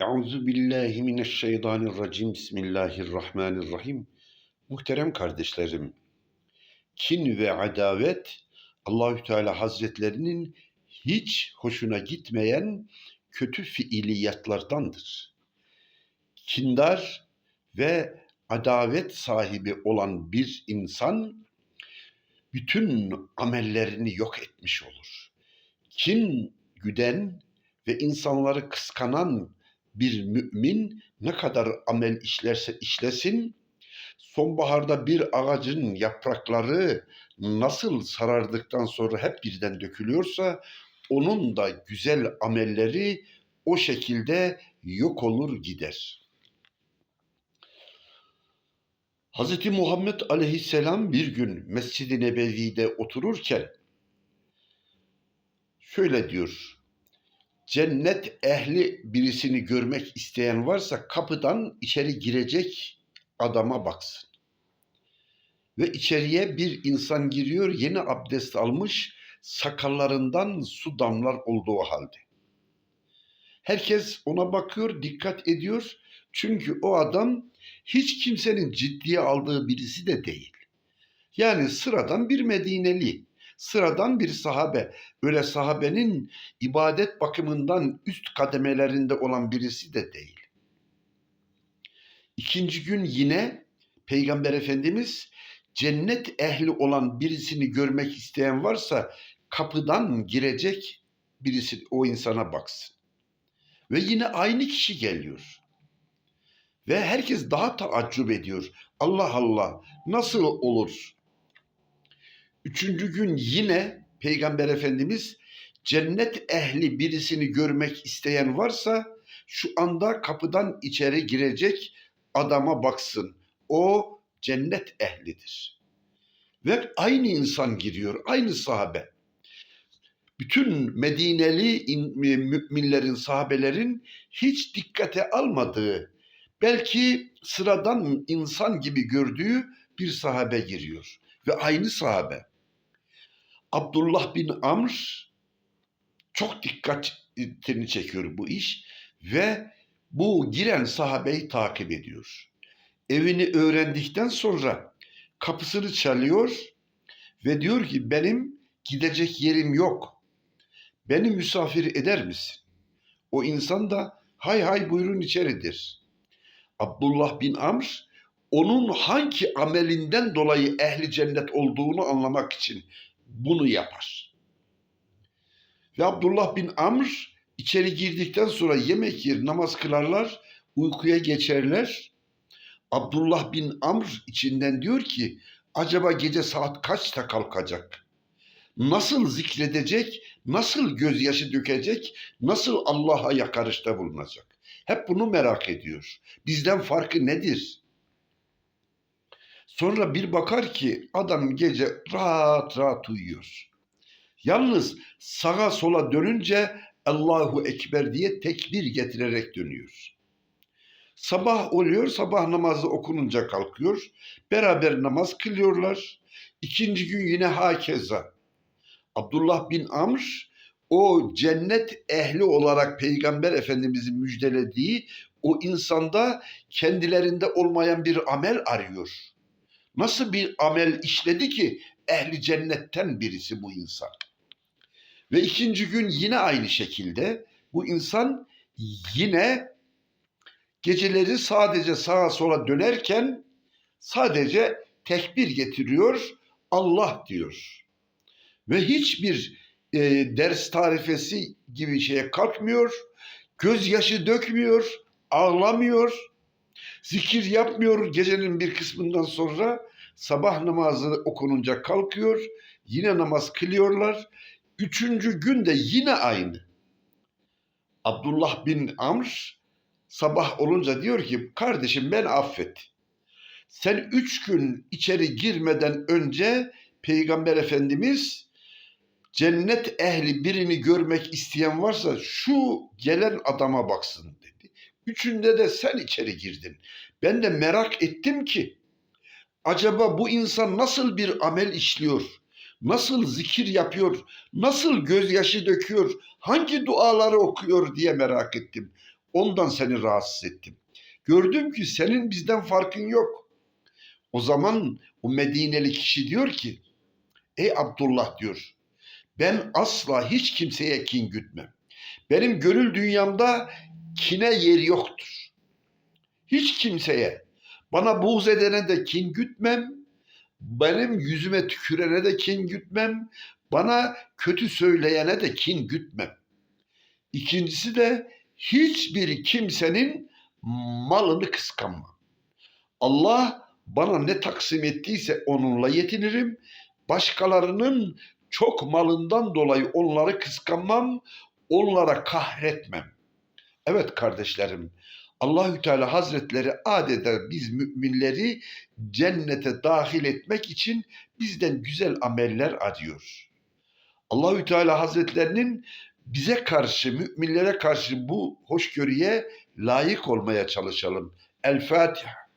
Euzu billahi mineşşeytanirracim. Bismillahirrahmanirrahim. Muhterem kardeşlerim, kin ve adavet Allahü Teala Hazretlerinin hiç hoşuna gitmeyen kötü fiiliyatlardandır. Kindar ve adavet sahibi olan bir insan bütün amellerini yok etmiş olur. Kin güden ve insanları kıskanan bir mümin ne kadar amel işlerse işlesin, sonbaharda bir ağacın yaprakları nasıl sarardıktan sonra hep birden dökülüyorsa, onun da güzel amelleri o şekilde yok olur gider. Hz. Muhammed aleyhisselam bir gün Mescid-i Nebevi'de otururken şöyle diyor. Cennet ehli birisini görmek isteyen varsa kapıdan içeri girecek adama baksın. Ve içeriye bir insan giriyor, yeni abdest almış, sakallarından su damlar olduğu halde. Herkes ona bakıyor, dikkat ediyor. Çünkü o adam hiç kimsenin ciddiye aldığı birisi de değil. Yani sıradan bir Medineli, sıradan bir sahabe. Öyle sahabenin ibadet bakımından üst kademelerinde olan birisi de değil. İkinci gün yine Peygamber Efendimiz cennet ehli olan birisini görmek isteyen varsa kapıdan girecek birisi o insana baksın. Ve yine aynı kişi geliyor. Ve herkes daha taaccüp ediyor. Allah Allah nasıl olur? Üçüncü gün yine Peygamber Efendimiz cennet ehli birisini görmek isteyen varsa şu anda kapıdan içeri girecek adama baksın. O cennet ehlidir. Ve aynı insan giriyor, aynı sahabe. Bütün Medineli in- müminlerin, sahabelerin hiç dikkate almadığı, belki sıradan insan gibi gördüğü bir sahabe giriyor. Ve aynı sahabe. Abdullah bin Amr çok dikkatini çekiyor bu iş ve bu giren sahabeyi takip ediyor. Evini öğrendikten sonra kapısını çalıyor ve diyor ki benim gidecek yerim yok. Beni misafir eder misin? O insan da hay hay buyurun içeridir. Abdullah bin Amr onun hangi amelinden dolayı ehli cennet olduğunu anlamak için bunu yapar. Ve Abdullah bin Amr içeri girdikten sonra yemek yer, namaz kılarlar, uykuya geçerler. Abdullah bin Amr içinden diyor ki acaba gece saat kaçta kalkacak? Nasıl zikredecek, nasıl gözyaşı dökecek, nasıl Allah'a yakarışta bulunacak? Hep bunu merak ediyor. Bizden farkı nedir? Sonra bir bakar ki adam gece rahat rahat uyuyor. Yalnız sağa sola dönünce Allahu Ekber diye tekbir getirerek dönüyor. Sabah oluyor, sabah namazı okununca kalkıyor. Beraber namaz kılıyorlar. İkinci gün yine hakeza. Abdullah bin Amr o cennet ehli olarak Peygamber Efendimizin müjdelediği o insanda kendilerinde olmayan bir amel arıyor. Nasıl bir amel işledi ki ehli cennetten birisi bu insan. Ve ikinci gün yine aynı şekilde bu insan yine geceleri sadece sağa sola dönerken sadece tekbir getiriyor, Allah diyor. Ve hiçbir e, ders tarifesi gibi şeye kalkmıyor, gözyaşı dökmüyor, ağlamıyor, zikir yapmıyor gecenin bir kısmından sonra sabah namazı okununca kalkıyor, yine namaz kılıyorlar. Üçüncü gün de yine aynı. Abdullah bin Amr sabah olunca diyor ki kardeşim ben affet. Sen üç gün içeri girmeden önce Peygamber Efendimiz cennet ehli birini görmek isteyen varsa şu gelen adama baksın dedi. Üçünde de sen içeri girdin. Ben de merak ettim ki acaba bu insan nasıl bir amel işliyor? Nasıl zikir yapıyor? Nasıl gözyaşı döküyor? Hangi duaları okuyor diye merak ettim. Ondan seni rahatsız ettim. Gördüm ki senin bizden farkın yok. O zaman o Medineli kişi diyor ki, ey Abdullah diyor, ben asla hiç kimseye kin gütmem. Benim gönül dünyamda kine yer yoktur. Hiç kimseye, bana buğz edene de kin gütmem, benim yüzüme tükürene de kin gütmem, bana kötü söyleyene de kin gütmem. İkincisi de hiçbir kimsenin malını kıskanmam. Allah bana ne taksim ettiyse onunla yetinirim. Başkalarının çok malından dolayı onları kıskanmam, onlara kahretmem. Evet kardeşlerim, Allahü Teala Hazretleri adeta biz müminleri cennete dahil etmek için bizden güzel ameller arıyor. Allahü Teala Hazretlerinin bize karşı, müminlere karşı bu hoşgörüye layık olmaya çalışalım. El Fatiha.